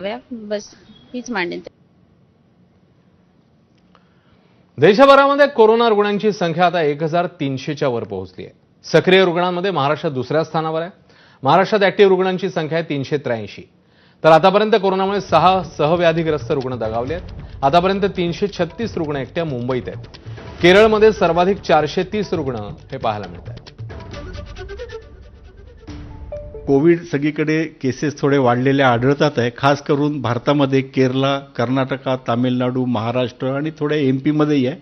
बस हीच मांडेन. देशभरामध्ये कोरोना रुग्णांची संख्या आता एक हजार तीनशेच्या वर पोहोचली आहे. सक्रिय रुग्णांमध्ये महाराष्ट्र दुसऱ्या स्थानावर आहे. महाराष्ट्रात ऍक्टिव्ह रुग्णांची संख्या आहे तीनशे त्र्याऐंशी तर आतापर्यंत कोरोनामुळे सहा सहव्याधीग्रस्त रुग्ण दगावले आहेत. आतापर्यंत तीनशे छत्तीस रुग्ण एकट्या मुंबईत आहेत. केरळमध्ये सर्वाधिक चारशे तीस रुग्ण हे पाहायला मिळत आहेत. कोविड सगळीकडे केसेस थोडे वाढलेले आढळतात आहे. खास करून भारतामध्ये केरला कर्नाटका तामिळनाडू महाराष्ट्र आणि थोड्या एम पीमध्येही आहे.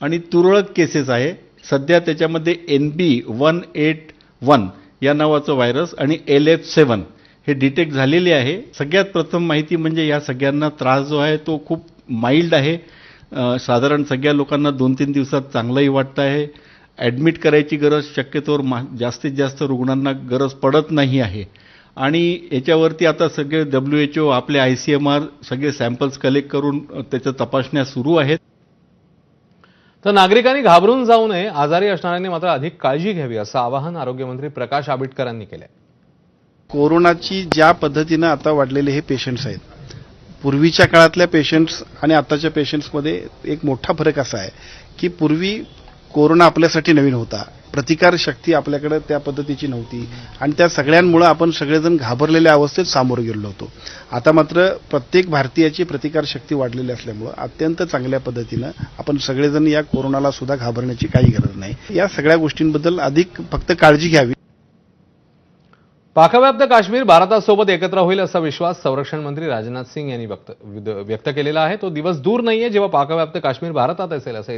आणि तुरळक केसेस आहे. सध्या त्याच्यामध्ये N B one eight one या नावाचं व्हायरस आणि एल एफ सेवन हे डिटेक्ट झालेले आहे. सगळ्यात प्रथम माहिती म्हणजे या सगळ्यांना त्रास जो आहे तो खूप माइल्ड आहे. साधारण सगळ्या लोकांना दोन तीन दिवसात चांगलंही वाटतं आहे. ॲडमिट करायची गरज शक्यतोवर मा जास्तीत जास्त रुग्णांना गरज पडत नाही आहे. आणि याच्यावरती आता सगळे डब्ल्यू एच ओ आपले आय सी एम आर सगळे सॅम्पल्स कलेक्ट करून त्याच्या तपासण्या सुरू आहेत. तर नागरिकांनी घाबरून जाऊ नये आजारी असणाऱ्यांनी मात्र अधिक काळजी घ्यावी असं आवाहन आरोग्यमंत्री प्रकाश आंबेडकर यांनी केलंय. कोरोनाची ज्या पद्धतीनं आता वाढलेले हे पेशंट्स आहेत पूर्वीच्या काळातल्या पेशंट्स आणि आताच्या पेशंट्समध्ये एक मोठा फरक असा आहे की पूर्वी कोरोना आपल्यासाठी नवीन होता. प्रतिकार शक्ती आपल्याकडे त्या पद्धतीची नव्हती. आणि त्या सगळ्यांमुळं आपण सगळेजण घाबरलेल्या अवस्थेत सामोरं गेलो होतो. आता मात्र प्रत्येक भारतीयाची प्रतिकार शक्ती वाढलेली असल्यामुळं अत्यंत चांगल्या पद्धतीनं आपण सगळेजण या कोरोनाला सुद्धा घाबरण्याची काही गरज नाही. या सगळ्या गोष्टींबद्दल अधिक फक्त काळजी घ्यावी. पाकव्याप्त काश्मीर भारतासोबत एकत्र होईल असा विश्वास संरक्षण मंत्री राजनाथ सिंग यांनी व्यक्त व्यक्त केलेला आहे. तो दिवस दूर नाहीये जेव्हा पाकव्याप्त काश्मीर भारतात असेल असंही